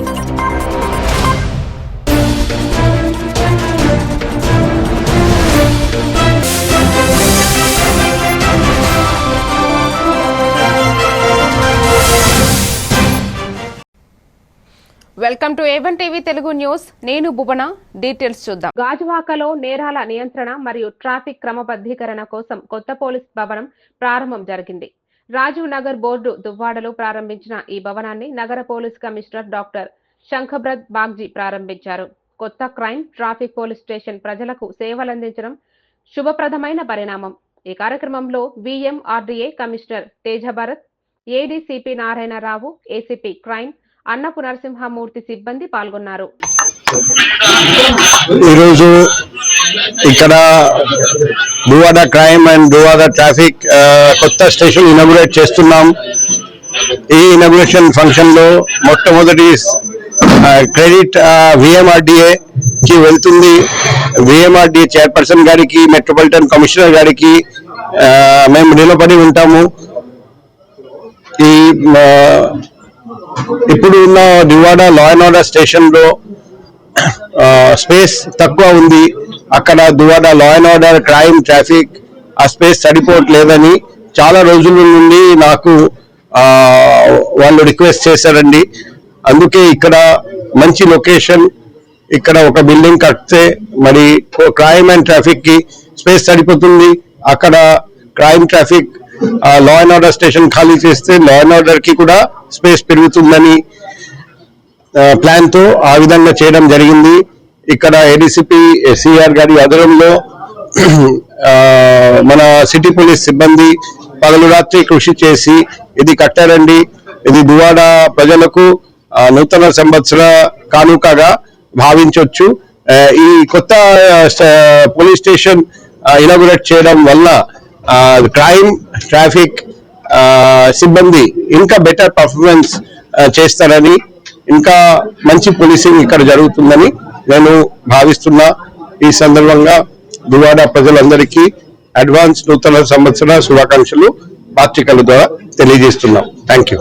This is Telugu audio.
Welcome to A one TV Telugu news. నేను భువన. డీటెయిల్స్ చూద్దాం. గాజువాకలో నేరాల నియంత్రణ మరియు ట్రాఫిక్ క్రమబద్ధీకరణ కోసం కొత్త పోలీస్ భవనం ప్రారంభం జరిగింది. రాజీవ్ నగర్ బోర్డు దువ్వాడలో ప్రారంభించిన ఈ భవనాన్ని నగర police commissioner doctor Shankhabrata Bagchi ప్రారంభించారు. కొత్త క్రైమ్ ట్రాఫిక్ పోలీస్ స్టేషన్ ప్రజలకు సేవలందించడం శుభప్రదమైన పరిణామం. ఈ కార్యక్రమంలో VMRDA commissioner Teja Bharath ADCP Narayanarao ACP crime Annapu Narasimhamurthy సిబ్బంది పాల్గొన్నారు. ఈరోజు ఇక్కడ Duvvada crime and Duvvada traffic కొత్త స్టేషన్ ఇనాగ్రేట్ చేస్తున్నాం. ఈ ఇనాగ్రేషన్ ఫంక్షన్లో మొట్టమొదటి క్రెడిట్ విఎంఆర్డిఏ కి వెళ్తుంది. విఎంఆర్డిఏ చైర్పర్సన్ గారికి మెట్రోపాలిటన్ కమిషనర్ గారికి మేము నిలబడి ఉంటాము. ఈ ఇప్పుడు ఉన్న దివాడ లా అండ్ ఆర్డర్ స్టేషన్లో స్పేస్ తక్కువ ఉంది. అక్కడ Duvvada law and order crime traffic ఆ స్పేస్ సరిపోవట్లేదని చాలా రోజుల నుండి నాకు వాళ్ళు రిక్వెస్ట్ చేశారండి. అందుకే ఇక్కడ మంచి లొకేషన్ ఇక్కడ ఒక బిల్డింగ్ కడితే మరి క్రైమ్ అండ్ ట్రాఫిక్కి స్పేస్ సరిపోతుంది. అక్కడ crime traffic law and order station ఖాళీ చేస్తే లా అండ్ ఆర్డర్కి కూడా స్పేస్ పెరుగుతుందని ప్లాన్తో ఆ విధంగా చేయడం జరిగింది. ఇక్కడ ఏడీసీపీ సిఆర్ గారి ఆధ్వర్యంలో మన సిటీ పోలీస్ సిబ్బంది పగలు రాత్రి కృషి చేసి ఇది కట్టారండి. ఇది దువాడ ప్రజలకు నూతన సంవత్సర కానుకగా భావించవచ్చు ఈ కొత్త స్ట- పోలీస్ స్టేషన్ ఇనాగురేట్ చేయడం వల్ల క్రైమ్ ట్రాఫిక్ సిబ్బంది ఇంకా బెటర్ పర్ఫార్మెన్స్ చేస్తారని ఇంకా మంచి పోలీసింగ్ ఇక్కడ జరుగుతుందని నేను భావిస్తున్నా ఈ సందర్భంగా దువాడ ప్రజలందరికీ అడ్వాన్స్ నూతన సంవత్సర శుభాకాంక్షలు పాత్రికల ద్వారా తెలియజేస్తున్నాం. Thank you